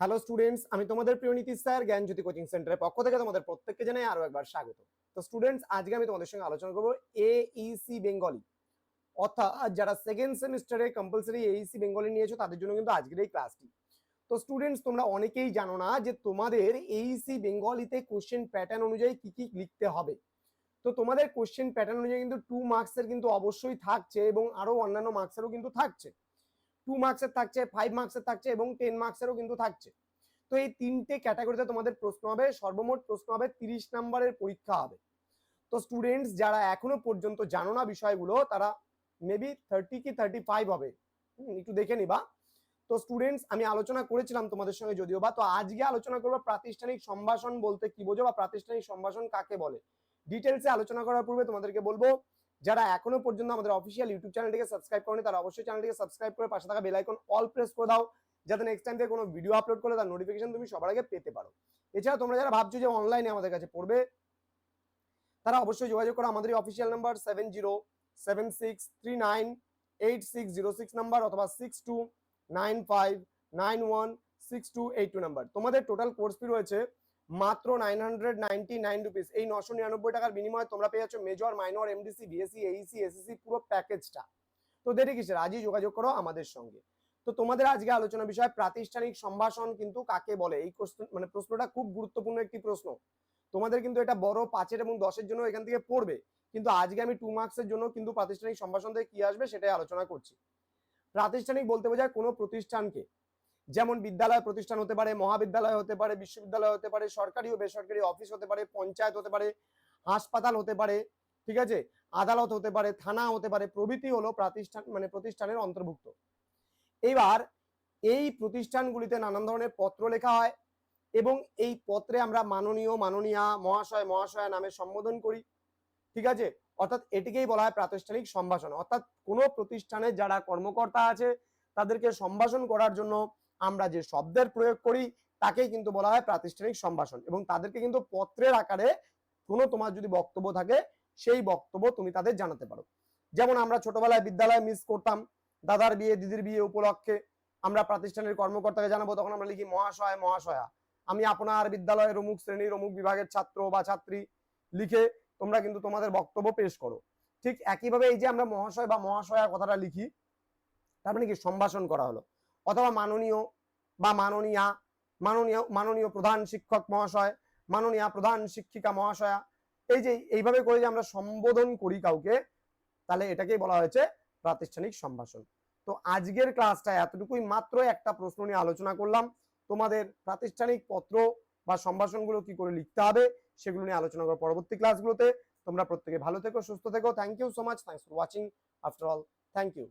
Hello students আমি তোমাদের প্রিয় নীতিশ স্যার, জ্ঞানজ্যোতি কোচিং সেন্টারের পক্ষ থেকে তোমাদের প্রত্যেককে জানাই আরও একবার স্বাগত। তো স্টুডেন্টস আজকে আমি তোমাদের সঙ্গে আলোচনা করব এইসি বেঙ্গলি অর্থাৎ যারা সেকেন্ড সেমিস্টারে কম্পালসারি এইসি বেঙ্গলি নিয়েছো, তাদের জন্য কিন্তু আজকের এই ক্লাসটি তো স্টুডেন্টস তোমরা অনেকেই জানো না যে তোমাদের এইসি বেঙ্গলিতে কোশ্চেন প্যাটার্ন অনুযায়ী কি কি লিখতে হবে। তো তোমাদের কোশ্চেন প্যাটার্ন অনুযায়ী কিন্তু টু মার্কসের কিন্তু অবশ্যই থাকছে এবং আরও অন্যান্য মার্কসেরও কিন্তু থাকছে। টু মার্কসের থাকছে ফাইভ মার্কসের থাকছে এবং টেন মার্কসেরও কিন্তু থাকছে। তো এই তিনটে ক্যাটাগরিতে তোমাদের প্রশ্ন হবে, সর্বমোট প্রশ্ন হবে তিরিশ নাম্বারের পরীক্ষা হবে। তো স্টুডেন্টস যারা এখনও পর্যন্ত জানো না বিষয়গুলো, তারা মেবি থার্টি কি থার্টি ফাইভ হবে একটু দেখে নিবা। তো স্টুডেন্টস আমি আলোচনা করেছিলাম তোমাদের সঙ্গে যদিও বা, তো আজকে আলোচনা করব প্রাতিষ্ঠানিক সম্ভাষণ বলতে কি বোঝো বা প্রাতিষ্ঠানিক সম্ভাষণ কাকে বলে? ডিটেলসে আলোচনা করার পূর্বে তোমাদেরকে বলব যারা এখনও পর্যন্ত আমাদের অফিসিয়াল ইউটিউব চ্যানেলটিকে সাবস্ক্রাইব করেনি, তারা অবশ্যই চ্যানেলটিকে সাবস্ক্রাইব করে পাশে থাকা বেল আইকন অল প্রেস করে দাও, যাতে নেক্সট টাইম থেকে কোনো ভিডিও আপলোড করলে তার নোটিফিকেশন তুমি সবার আগে পেতে পারো। এছাড়া তোমরা যারা ভাবছ যে অনলাইনে আমাদের কাছে পড়বে, তারা অবশ্যই যোগাযোগ করো, আমাদের official number seven zero seven six three nine eight six zero six number অথবা six two nine five nine one six two eight two number তোমাদের টোটাল কোর্স ফি রয়েছে মাত্র nine hundred ninety nine rupees এই নশো নিরানব্বই টাকার বিনিময়ে তোমরা পেয়ে যাচ্ছ major minor MDC BSC AEC SEC পুরো প্যাকেজটা তো দেরি কিসের? আজই যোগাযোগ করো আমাদের সঙ্গে। তো তোমাদের আজকে আলোচনা বিষয়, প্রাতিষ্ঠানিক সম্ভাষণ কিন্তু কাকে বলে? এই মানে প্রশ্নটা খুব গুরুত্বপূর্ণ একটি প্রশ্ন। তোমাদের কিন্তু এটা বড় পাঁচের এবং দশের জন্য এখান থেকে পড়বে। কিন্তু আজকে আমি টু মার্কসের জন্য কিন্তু প্রাতিষ্ঠানিক সম্ভাষণ থেকে কি আসবে সেটাই আলোচনা করছি। প্রাতিষ্ঠানিক বলতে বোঝায় কোনো প্রতিষ্ঠানকে। যেমন বিদ্যালয় প্রতিষ্ঠান হতে পারে, মহাবিদ্যালয় হতে পারে, বিশ্ববিদ্যালয় হতে পারে, সরকারি ও বেসরকারি অফিস হতে পারে, পঞ্চায়েত হতে পারে, হাসপাতাল হতে পারে, ঠিক আছে? আদালত হতে পারে, থানা হতে পারে, প্রভৃতি হলো প্রাতিষ্ঠান মানে প্রতিষ্ঠানের অন্তর্ভুক্ত। এবার এই প্রতিষ্ঠানগুলিতে নানান ধরনের পত্র লেখা হয় এবং এই পত্রে আমরা মাননীয়, মাননীয়া, মহাশয়, মহাশয়া নামে সম্বোধন করি, ঠিক আছে? অর্থাৎ এটিকেই বলা হয় প্রাতিষ্ঠানিক সম্ভাষণ। অর্থাৎ কোনো প্রতিষ্ঠানের যারা কর্মকর্তা আছে, তাদেরকে সম্ভাষণ করার জন্য আমরা যে শব্দের প্রয়োগ করি, তাকেই কিন্তু বলা হয় প্রাতিষ্ঠানিক সম্ভাষণ এবং তাদেরকে কিন্তু পত্রের আকারে কোনো তোমার যদি বক্তব্য থাকে, সেই বক্তব্য তুমি তাদের জানাতে পারো। যেমন আমরা ছোটবেলায় বিদ্যালয়ে মিস করতাম, দাদার বিয়ে, দিদির বিয়ে উপলক্ষে আমরা প্রাতিষ্ঠানের কর্মকর্তাকে জানাব, তখন আমরা লিখি, মহাশয়, মহাশয়া। আমি আপনার বিদ্যালয়ের অমুক শ্রেণির অমুক বিভাগের ছাত্র বা ছাত্রী লিখে তোমরা কিন্তু তোমাদের বক্তব্য পেশ করো। ঠিক একইভাবে এই যে আমরা মহাশয় বা মহাশয়া কথাটা লিখি, তার মানে কি? সম্ভাষণ করা হলো। অথবা মাননীয় বা মাননীয়া, মাননীয় মাননীয় প্রধান শিক্ষক মহাশয়, মাননীয়া প্রধান শিক্ষিকা মহাশয়া, এই যে এইভাবে করে যে আমরা সম্বোধন করি কাউকে, তাহলে এটাকেই বলা হয়েছে প্রাতিষ্ঠানিক সম্ভাষণ। তো আজকের ক্লাসটা এতটুকুই, মাত্র একটা প্রশ্ন নিয়ে আলোচনা করলাম। তোমাদের প্রাতিষ্ঠানিক পত্র বা সম্ভাষণগুলো কি করে লিখতে হবে, সেগুলো নিয়ে আলোচনা করো পরবর্তী ক্লাসগুলোতে। তোমরা প্রত্যেকে ভালো থেকো, সুস্থ থেকো। Thank you so much thanks for watching after all thank you